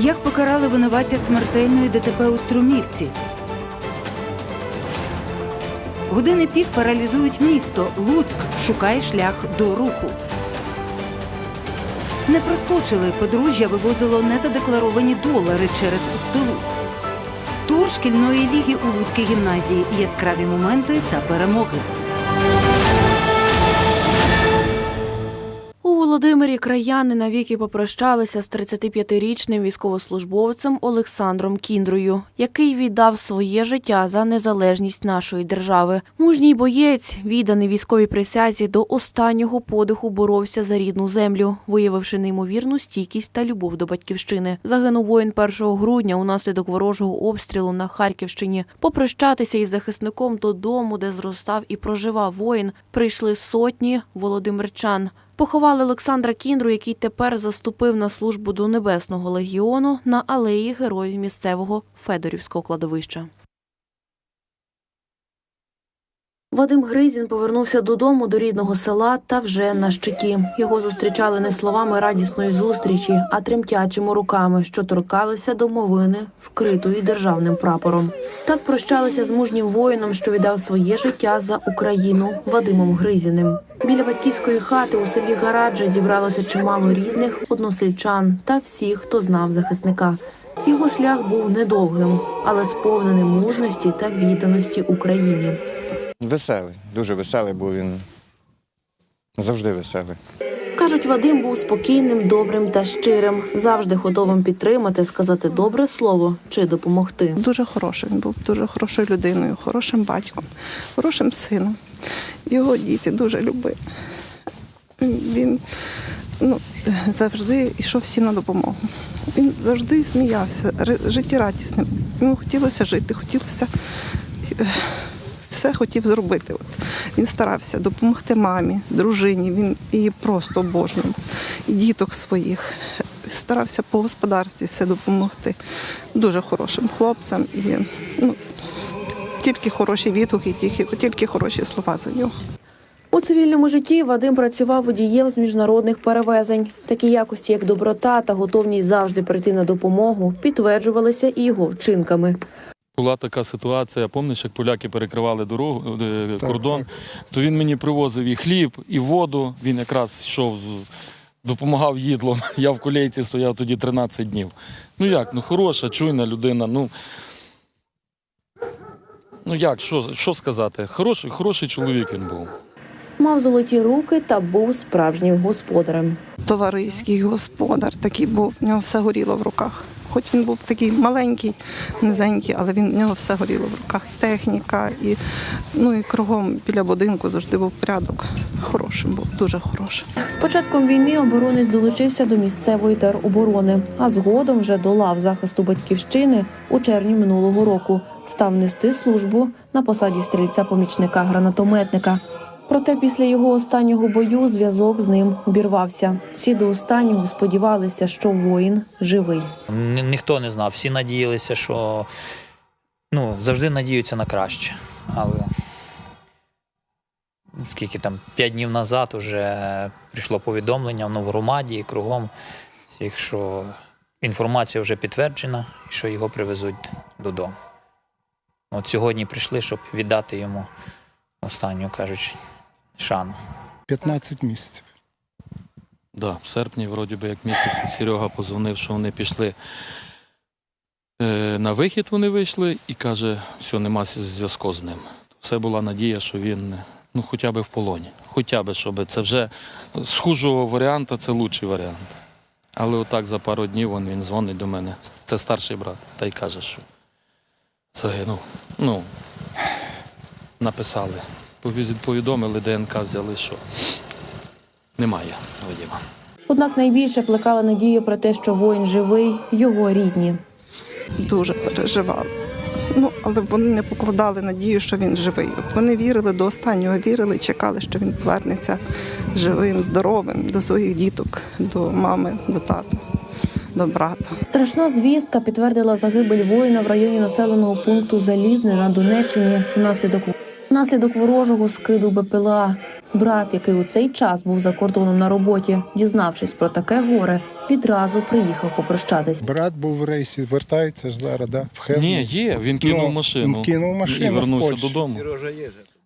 Як покарали винуватця смертельної ДТП у Струмівці? Години пік паралізують місто. Луцьк шукає шлях до руху. Не проскочили. Подружжя вивозило незадекларовані долари через Устилу. Тур шкільної ліги у Луцькій гімназії. Яскраві моменти та перемоги. Володимирі краяни навіки попрощалися з 35-річним військовослужбовцем Олександром Кіндрою, який віддав своє життя за незалежність нашої держави. Мужній боєць, відданий військовій присязі, до останнього подиху боровся за рідну землю, виявивши неймовірну стійкість та любов до батьківщини. Загинув воїн 1 грудня унаслідок ворожого обстрілу на Харківщині. Попрощатися із захисником додому, де зростав і проживав воїн, прийшли сотні володимирчан. Поховали Олександра Кіндру, який тепер заступив на службу до Небесного легіону на алеї героїв місцевого Федорівського кладовища. Вадим Гризін повернувся додому до рідного села та вже на щиті. Його зустрічали не словами радісної зустрічі, а тремтячими руками, що торкалися домовини, вкритої державним прапором. Так прощалися з мужнім воїном, що віддав своє життя за Україну Вадимом Гризіним. Біля батьківської хати у селі Гараджа зібралося чимало рідних, односельчан та всіх, хто знав захисника. Його шлях був недовгим, але сповнений мужності та відданості Україні. Веселий, дуже веселий, бо він завжди веселий. Кажуть, Вадим був спокійним, добрим та щирим, завжди готовим підтримати, сказати добре слово чи допомогти. Дуже хороший. Він був дуже хорошою людиною, хорошим батьком, хорошим сином. Його діти дуже любили. Він ну, завжди йшов всім на допомогу. Він завжди сміявся, життєрадісним. Йому хотілося жити, хотілося е, все хотів зробити. От. Він старався допомогти мамі, дружині. Він її просто обожнював. І діток своїх. Старався по господарстві все допомогти. Дуже хорошим хлопцем. І, ну, тільки хороші відгуки, тільки, тільки хороші слова за нього. У цивільному житті Вадим працював водієм з міжнародних перевезень. Такі якості, як доброта та готовність завжди прийти на допомогу, підтверджувалися і його вчинками. Була така ситуація, пам'ятаєш, як поляки перекривали дорогу, е, кордон, то він мені привозив і хліб, і воду. Він якраз йшов, допомагав їдлом. Я в колейці стояв тоді 13 днів. Ну як, ну хороша, чуйна людина. Ну, ну як, що, що сказати? Хороший, хороший чоловік він був. Мав золоті руки та був справжнім господарем. Товариський господар такий був, в нього все горіло в руках. Хоч він був такий маленький, низенький, але він, в нього все горіло в руках. І техніка, і, ну, і кругом біля будинку завжди був порядок. Хорошим був, дуже хорошим. З початком війни оборонець долучився до місцевої тероборони, а згодом вже до лав захисту батьківщини у червні минулого року став нести службу на посаді стрільця-помічника гранатометника. Проте після його останнього бою зв'язок з ним обірвався. Всі до останнього сподівалися, що воїн живий. Ні- Ніхто не знав. Всі надіялися, що ну, завжди надіються на краще. Але скільки там, п'ять днів назад вже прийшло повідомлення в Новогромаді і кругом всіх, що інформація вже підтверджена і що його привезуть додому. От сьогодні прийшли, щоб віддати йому останню, кажуть, шану. 15 місяців. Да, в серпні, вроді би, як місяць, Серега позвонив, що вони пішли е, на вихід, вони вийшли і каже, все, нема зв'язку з ним. Все була надія, що він ну, хоча б в полоні. Хоча б, щоб це вже з хужого варіанта, це лучший варіант. Але отак за пару днів він, він дзвонить до мене. Це старший брат, та й каже, що загинув. Ну, написали. Повідомили, ДНК взяли, що немає Вадима. Однак найбільше плекала надію про те, що воїн живий, його рідні. Дуже переживали. Ну, але вони не покладали надію, що він живий. От вони вірили до останнього, вірили, чекали, що він повернеться живим, здоровим до своїх діток, до мами, до тата, до брата. Страшна звістка підтвердила загибель воїна в районі населеного пункту Залізне на Донеччині внаслідок внаслідок ворожого скиду БПЛА. Брат, який у цей час був за кордоном на роботі, дізнавшись про таке горе, відразу приїхав попрощатись. Брат був в рейсі, вертається ж зараз, да? в Херсон. Ні, є. Він кинув Ну, машину. кинув машину і в вернувся Польщі. додому.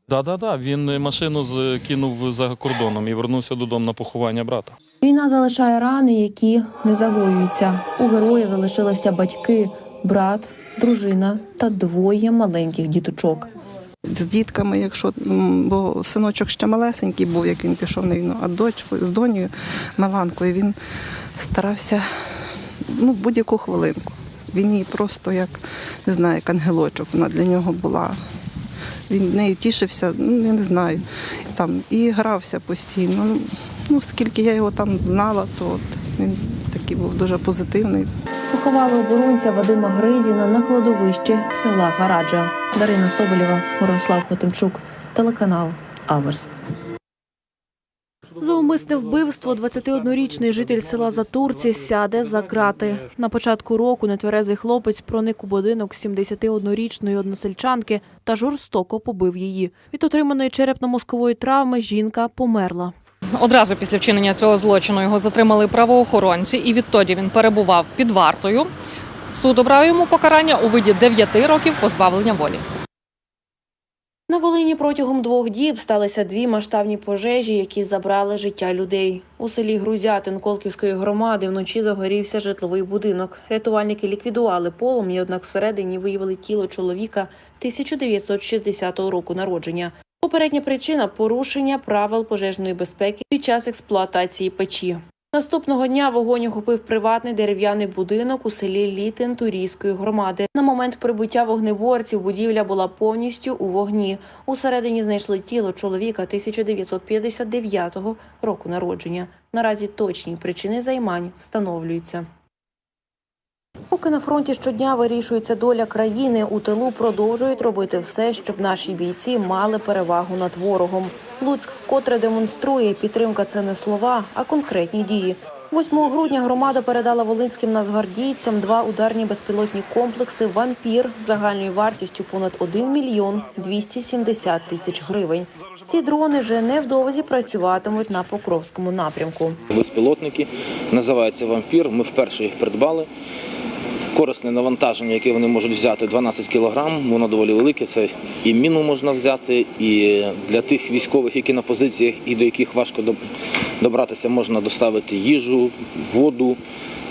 Так, так, так. Він е, машину з- кинув за кордоном і вернувся додому на поховання брата. Війна залишає рани, які не загоюються. У героя залишилися батьки, брат, дружина та двоє маленьких діточок. З дітками, якщо бо синочок ще малесенький був, як він пішов на війну, а дочкою з донею Меланкою він старався ну, будь-яку хвилинку. Він їй просто як не знаю, як ангелочок. Вона для нього була. Він нею тішився, ну я не знаю. Там і грався постійно. Ну, Ну, скільки я його там знала, то от він такий був дуже позитивний. Поховали оборонця Вадима Гризіна на кладовищі села Гараджа. Дарина Соболєва, Мирослав Хотимчук, телеканал Аверс. За умисне вбивство 21-річний житель села Затурці сяде за крати. На початку року нетверезий хлопець проник у будинок 71-річної односельчанки та жорстоко побив її. Від отриманої черепно-мозкової травми жінка померла. Одразу після вчинення цього злочину його затримали правоохоронці, і відтоді він перебував під вартою. Суд обрав йому покарання у виді 9 років позбавлення волі. На Волині протягом двох діб сталися дві масштабні пожежі, які забрали життя людей. У селі Грузятин Колківської громади вночі загорівся житловий будинок. Рятувальники ліквідували полум'я, однак всередині виявили тіло чоловіка 1960 року народження. Попередня причина порушення правил пожежної безпеки під час експлуатації печі. Наступного дня вогонь охопив приватний дерев'яний будинок у селі Літин Турійської громади. На момент прибуття вогнеборців будівля була повністю у вогні. Усередині знайшли тіло чоловіка 1959 року народження. Наразі точні причини займань встановлюються. Поки на фронті щодня вирішується доля країни, у тилу продовжують робити все, щоб наші бійці мали перевагу над ворогом. Луцьк вкотре демонструє підтримка це не слова, а конкретні дії. 8 грудня громада передала волинським нацгвардійцям два ударні безпілотні комплекси Вампір загальною вартістю понад 1 мільйон 270 тисяч гривень. Ці дрони вже невдовзі працюватимуть на Покровському напрямку. безпілотники. Називається вампір. Ми вперше їх придбали. Корисне навантаження, яке вони можуть взяти 12 кг, воно доволі велике. Це і міну можна взяти, і для тих військових, які на позиціях і до яких важко добратися, можна доставити їжу, воду,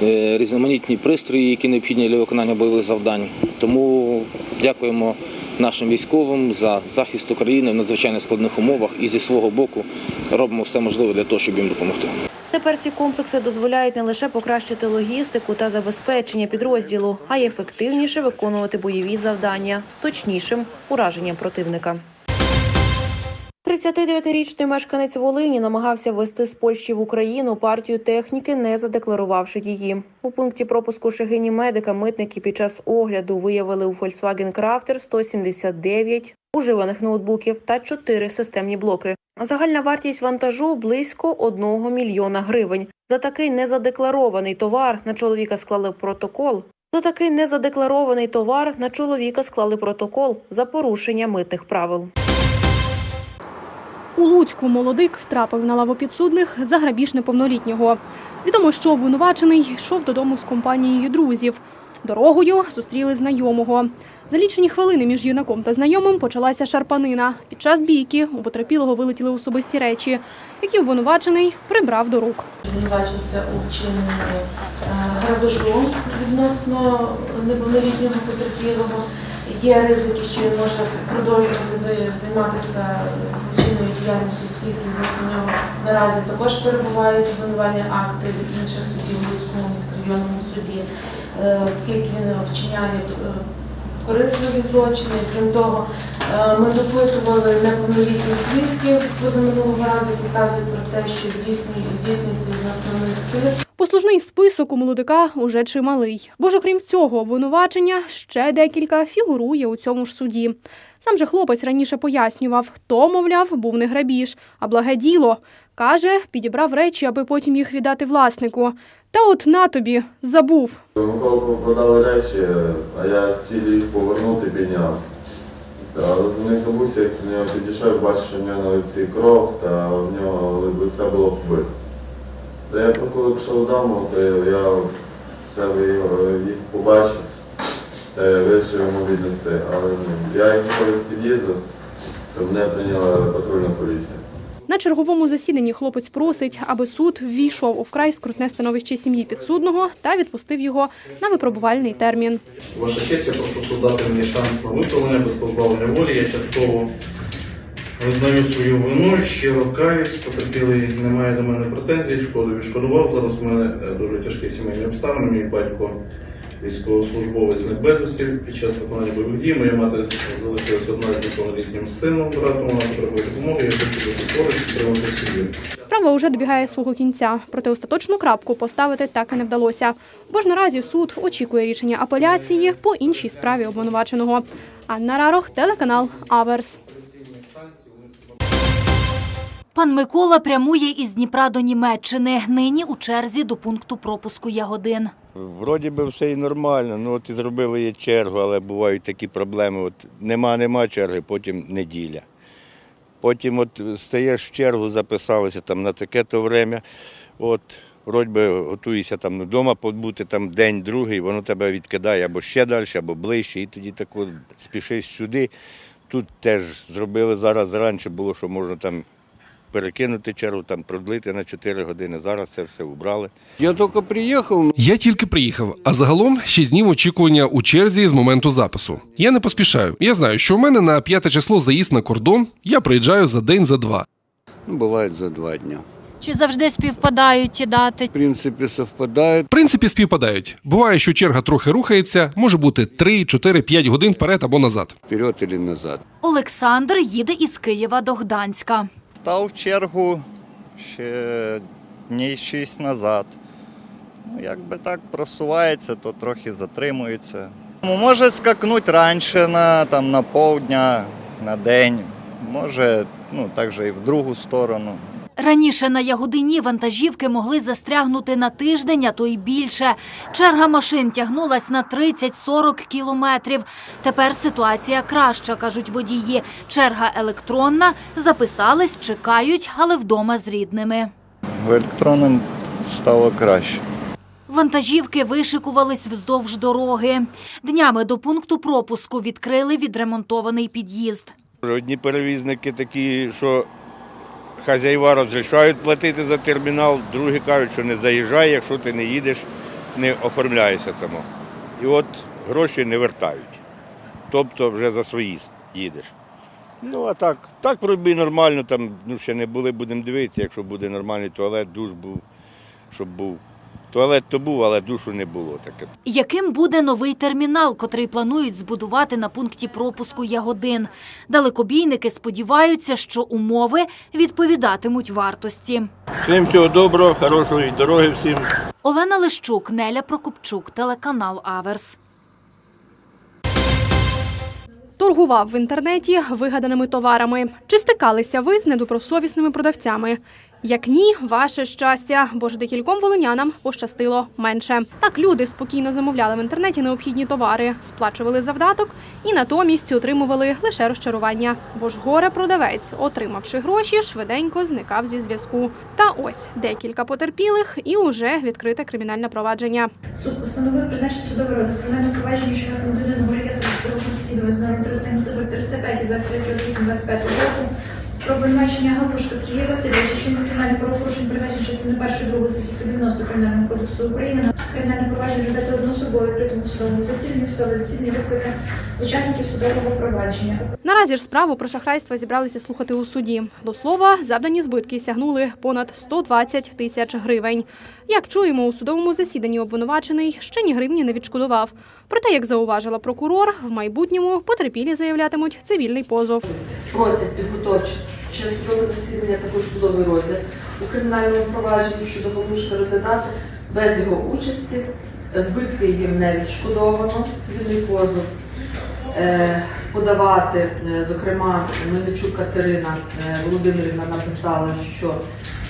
е, різноманітні пристрої, які необхідні для виконання бойових завдань. Тому дякуємо нашим військовим за захист України в надзвичайно складних умовах і зі свого боку робимо все можливе для того, щоб їм допомогти. Тепер ці комплекси дозволяють не лише покращити логістику та забезпечення підрозділу, а й ефективніше виконувати бойові завдання з точнішим ураженням противника. 39-річний мешканець Волині намагався ввести з Польщі в Україну партію техніки, не задекларувавши її. У пункті пропуску Шегині медика митники під час огляду виявили у Volkswagen Crafter 179 уживаних ноутбуків та 4 системні блоки. Загальна вартість вантажу близько 1 мільйона гривень. За такий незадекларований товар на чоловіка склали протокол. За такий незадекларований товар на чоловіка склали протокол за порушення митних правил. У Луцьку молодик втрапив на лаву підсудних за грабіж неповнолітнього. Відомо, що обвинувачений йшов додому з компанією друзів. Дорогою зустріли знайомого. За лічені хвилини між юнаком та знайомим почалася шарпанина. Під час бійки у потерпілого вилетіли особисті речі, які обвинувачений прибрав до рук. Звинувачується у вчиненні е, грабежу відносно неповнолітнього потерпілого. Є ризики, що він може продовжувати займатися злочинною діяльністю, оскільки відносно нього наразі також перебувають обвинувальні акти від інших судів в Луцькому міськрайонному суді, е, оскільки він вчиняє е, корисливі злочини. Крім того, е, ми допитували неповнолітніх свідків позаминулого разу, які вказують про те, що здійснює- здійснюється відносно тиск. Послужний список у молодика уже чималий. Бо ж окрім цього обвинувачення ще декілька фігурує у цьому ж суді. Сам же хлопець раніше пояснював, то, мовляв, був не грабіж, а благе діло. Каже, підібрав речі, аби потім їх віддати власнику. Та от на тобі забув. Миколку продали речі, а я цілі їх повернути підняв. Але за них забувся, як до нього підійшов, бачив, що в нього на лиці кров, та в нього лице було побите. Та я коли пішов додому, то я все їх побачив, та я вирішив йому віднести. Але ну, я їхав з під'їзду, то мене прийняла патрульна поліція. На черговому засіданні хлопець просить, аби суд ввійшов у вкрай скрутне становище сім'ї підсудного та відпустив його на випробувальний термін. Ваша честь, я прошу суд дати мені шанс на виправлення без позбавлення волі. Я частково визнаю свою вину, щиро каюсь, потерпілий не має до мене претензій, шкоду відшкодував. Зараз у мене е, дуже тяжкі сімейні обставини. Мій батько військовослужбовець не безвісті під час виконання бойових дій. Моя мати залишилася одна з неповнолітнім сином, братом, вона потребує допомоги, я хочу бути поруч, підтримати сім'ю. Справа уже добігає свого кінця, проте остаточну крапку поставити так і не вдалося. Бо ж наразі суд очікує рішення апеляції по іншій справі обвинуваченого. Анна Рарох, телеканал Аверс. Пан Микола прямує із Дніпра до Німеччини. Нині у черзі до пункту пропуску Ягодин. Вроді би все і нормально. Ну от і зробили є чергу, але бувають такі проблеми. От нема, нема черги, потім неділя. Потім от стаєш в чергу, записалися там на таке-то время. От, вроді би готуєшся там вдома побути там день, другий, воно тебе відкидає або ще далі, або ближче, і тоді так от спішиш сюди. Тут теж зробили зараз раніше було, що можна там перекинути чергу, там продлити на 4 години. Зараз це все убрали. Я тільки приїхав, Я тільки приїхав, а загалом 6 днів очікування у черзі з моменту запису. Я не поспішаю. Я знаю, що у мене на п'яте число заїзд на кордон. Я приїжджаю за день, за два. ну, буває за два дні. Чи завжди співпадають ті дати? В принципі, совпадає. В принципі, співпадають. Буває, що черга трохи рухається, може бути 3, 4, 5 годин вперед або назад. Вперед і назад. Олександр їде із Києва до Гданська. Став в чергу ще днів шість назад. Ну, якби так просувається, то трохи затримується. Ну, Може скакнути раніше на, там, на повдня, на день, може ну, так же і в другу сторону. Раніше на Ягодині вантажівки могли застрягнути на тиждень, а то й більше. Черга машин тягнулась на 30-40 кілометрів. Тепер ситуація краща, кажуть водії. Черга електронна, записались, чекають, але вдома з рідними. В електронному стало краще. Вантажівки вишикувались вздовж дороги. Днями до пункту пропуску відкрили відремонтований під'їзд. Одні перевізники такі, що хазяїва розрішають платити за термінал, другі кажуть, що не заїжджай, якщо ти не їдеш, не оформляєшся тому. І от гроші не вертають. Тобто вже за свої їдеш. Ну а так, так пробій нормально, там ну, ще не були, будемо дивитися, якщо буде нормальний туалет, душ був, щоб був. Туалет то був, але душу не було таке. Яким буде новий термінал, котрий планують збудувати на пункті пропуску Ягодин? Далекобійники сподіваються, що умови відповідатимуть вартості. Всім всього доброго, хорошої дороги всім. Олена Лищук, Неля Прокопчук, телеканал Аверс. Торгував в інтернеті вигаданими товарами. Чи стикалися ви з недобросовісними продавцями? Як ні, ваше щастя, бо ж декільком волинянам пощастило менше. Так люди спокійно замовляли в інтернеті необхідні товари, сплачували завдаток і натомість отримували лише розчарування. Бо ж горе продавець, отримавши гроші, швиденько зникав зі зв'язку. Та ось декілька потерпілих і уже відкрите кримінальне провадження. Суд постановив призначити судовий розгляд кримінального провадження, що людини у реєстру розслідувань з номером 300 305 23 року про обвинувачення Галушка Сергія Васильовича, чому кримінальне правопорушення передбачено частини 1 2 статті 190 Кримінального кодексу України на кримінальне провадження ведете одноособово відкритому судовому засіданні, судове засідання викликає учасників судового провадження. Наразі ж справу про шахрайство зібралися слухати у суді. До слова, завдані збитки сягнули понад 120 тисяч гривень. Як чуємо, у судовому засіданні обвинувачений ще ні гривні не відшкодував. Проте, як зауважила прокурор, в майбутньому потерпілі заявлятимуть цивільний позов. просять підготовче ще судове засідання, також судовий розгляд у кримінальному провадженні щодо Галушка розглядати без його участі. Збитки їм не відшкодовано, цивільний позов е, подавати. Е, Зокрема, Мельничук Катерина е, Володимирівна написала, що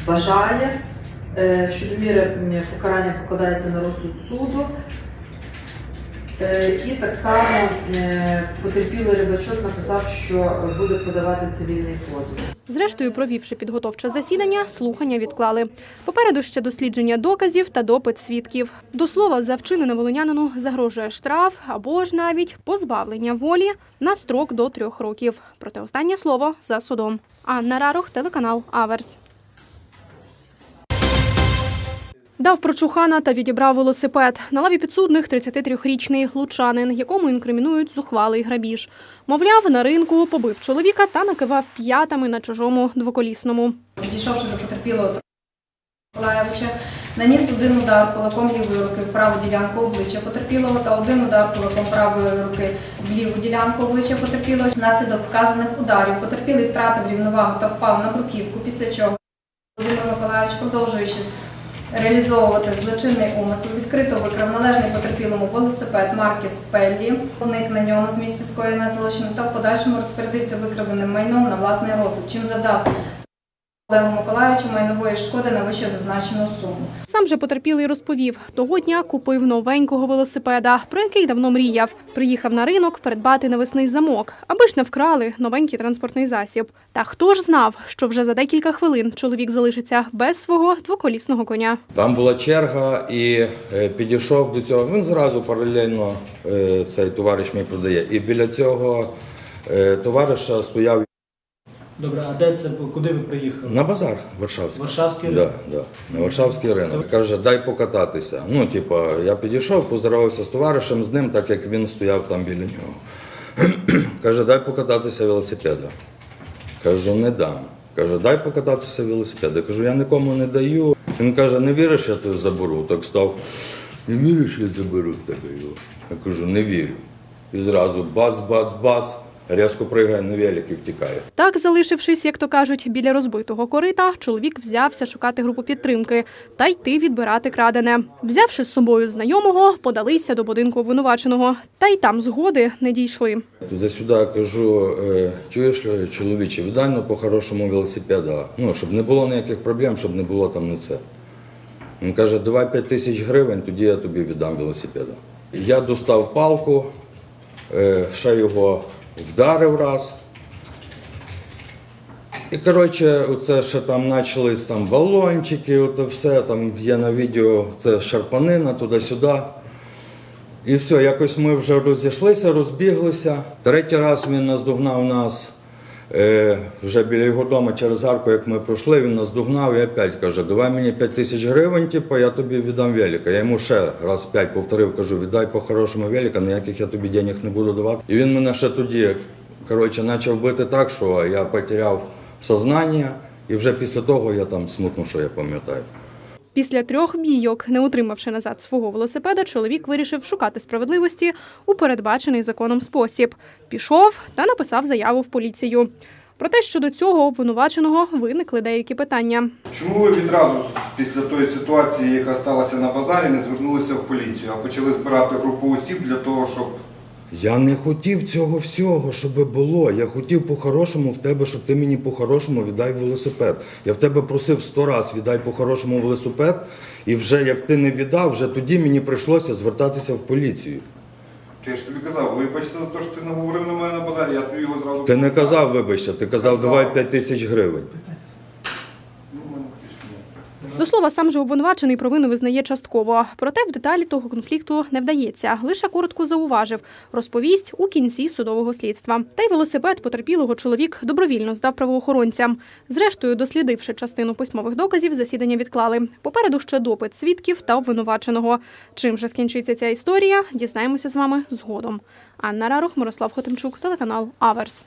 бажає, що міри покарання покладається на розсуд суду. Е, І так само е, потерпілий рибачок написав, що буде подавати цивільний позов. Зрештою, провівши підготовче засідання, слухання відклали. Попереду ще дослідження доказів та допит свідків. До слова, за вчинене волинянину загрожує штраф або ж навіть позбавлення волі на строк до трьох років. Проте останнє слово за судом. Анна Рарух, телеканал Аверс. Дав прочухана та відібрав велосипед. На лаві підсудних 33-річний лучанин, якому інкримінують зухвалий грабіж. Мовляв, на ринку побив чоловіка та накивав п'ятами на чужому двоколісному. Підійшовши до потерпілого Миколаєвича, наніс один удар кулаком лівої руки в праву ділянку обличчя потерпілого та один удар кулаком правої руки в ліву ділянку обличчя потерпілого. Внаслідок вказаних ударів потерпілий втратив рівновагу та впав на бруківку, після чого Володимир Миколаївич, продовжуючи реалізовувати злочинний умисел, відкрито викрав належний потерпілому велосипед марки Спеллі, зник на ньому з місця скоєння злочину та в подальшому розпорядився викраденим майном на власний розсуд, чим завдав Олегу Миколаївичу майнової шкоди на вище зазначену суму. Сам же потерпілий розповів, того дня купив новенького велосипеда, про який давно мріяв. Приїхав на ринок передбати навесний замок, аби ж не вкрали новенький транспортний засіб. Та хто ж знав, що вже за декілька хвилин чоловік залишиться без свого двоколісного коня. Там була черга і е, підійшов до цього. Він зразу паралельно е, цей товариш мій продає. І біля цього е, товариша стояв Добре, а де це? Куди ви приїхали? на базар Варшавський. Варшавський Да, да, на Варшавський ринок. Каже, дай покататися. Ну, типа, я підійшов, поздоровався з товаришем з ним, так як він стояв там біля нього. Каже, дай покататися велосипеда. Кажу, не дам. Каже, дай покататися велосипеда. Кажу, я нікому не даю. Він каже, не віриш, я тебе заберу. Так став, не віриш, я заберу тебе його. Я кажу, не вірю. І зразу бац, бац, бац, різко пригає на велик і втікає. Так, залишившись, як то кажуть, біля розбитого корита, чоловік взявся шукати групу підтримки та йти відбирати крадене. Взявши з собою знайомого, подалися до будинку обвинуваченого. Та й там згоди не дійшли. Туди-сюди кажу, «Е, чуєш, чоловіче, віддай ну, по-хорошому велосипеда. Ну, щоб не було ніяких проблем, щоб не було там не це. Він каже, давай 5 тисяч гривень, тоді я тобі віддам велосипеда. Я достав палку, е, ще його вдарив раз. І коротше, оце ще там почались там балончики, ото все, там є на відео, це шарпанина туди-сюди. І все, якось ми вже розійшлися, розбіглися. Третій раз він наздогнав нас вже біля його дому через арку, як ми пройшли, він наздогнав і опять каже, давай мені 5 тисяч гривень, типу, я тобі віддам велика. Я йому ще раз п'ять повторив, кажу, віддай по-хорошому велика, ніяких я тобі денег не буду давати. І він мене ще тоді коротше, почав бити так, що я потеряв сознання, і вже після того я там смутно, що я пам'ятаю. Після трьох бійок, не отримавши назад свого велосипеда, чоловік вирішив шукати справедливості у передбачений законом спосіб. Пішов та написав заяву в поліцію. Проте щодо цього обвинуваченого виникли деякі питання. Чому ви відразу після тої ситуації, яка сталася на базарі, не звернулися в поліцію, а почали збирати групу осіб для того, щоб Я не хотів цього всього, щоб було. Я хотів по-хорошому в тебе, щоб ти мені по-хорошому віддай велосипед. Я в тебе просив сто раз віддай по-хорошому велосипед, і вже як ти не віддав, вже тоді мені прийшлося звертатися в поліцію. Я ж тобі казав, вибачте за те, що ти наговорив на мене на базарі, я тобі його зразу Ти не казав, вибачте, ти казав, давай 5 тисяч гривень. До слова, сам же обвинувачений провину визнає частково. Проте в деталі того конфлікту не вдається. Лише коротко зауважив, розповість у кінці судового слідства. Та й велосипед потерпілого чоловік добровільно здав правоохоронцям. Зрештою, дослідивши частину письмових доказів, засідання відклали. Попереду ще допит свідків та обвинуваченого. Чим же скінчиться ця історія, дізнаємося з вами згодом. Анна Рарух, Мирослав Хотимчук, телеканал Аверс.